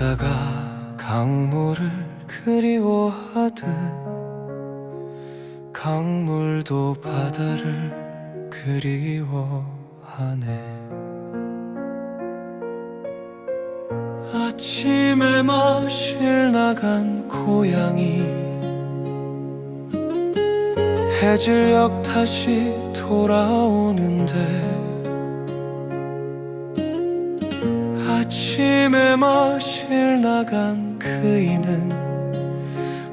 바다가 강물을 그리워하듯 강물도 바다를 그리워하네 아침에 마실 나간 고양이. 해질녘 다시 돌아오는데. 아침에 마실 나간 그이는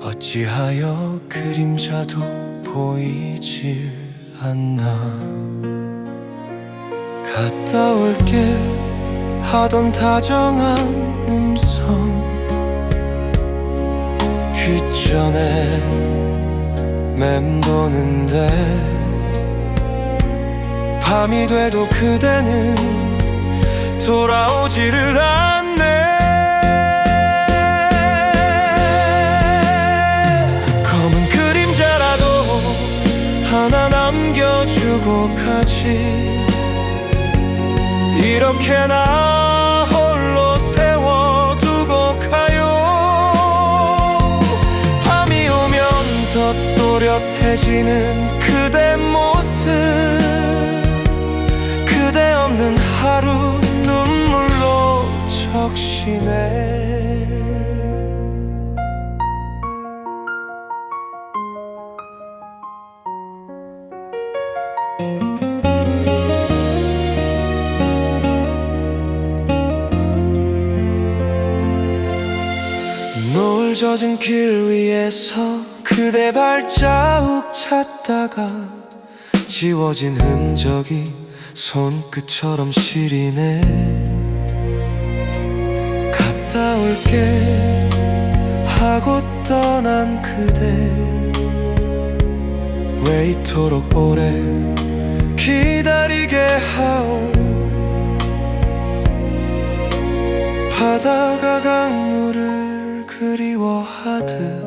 어찌하여 그림자도 보이질 않나. 갔다 올게 하던 다정한 음성. 귓전에 맴도는데 밤이 돼도 그대는 돌아오지를 않네. 검은 그림자라도 하나 남겨주고 가지. 이렇게 나 해지는 그대 모습 그대 없는 하루 눈물로 적시네. 노을 젖은 길 위에서 그대 발자국 찾다가 지워진 흔적이 손끝처럼 시리네. 갔다 올게 하고 떠난 그대. 왜 이토록 오래 기다리게 하오. 바다가 강물을 그리워하듯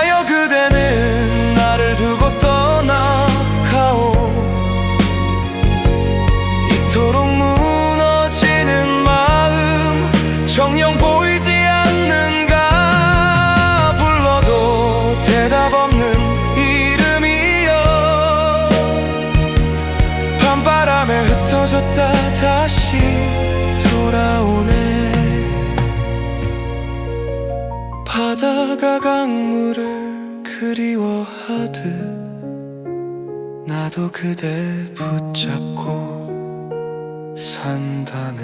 흩어졌다 다시 돌아오네. 바다가 강물을 그리워하듯 나도 그대 붙잡고 산다네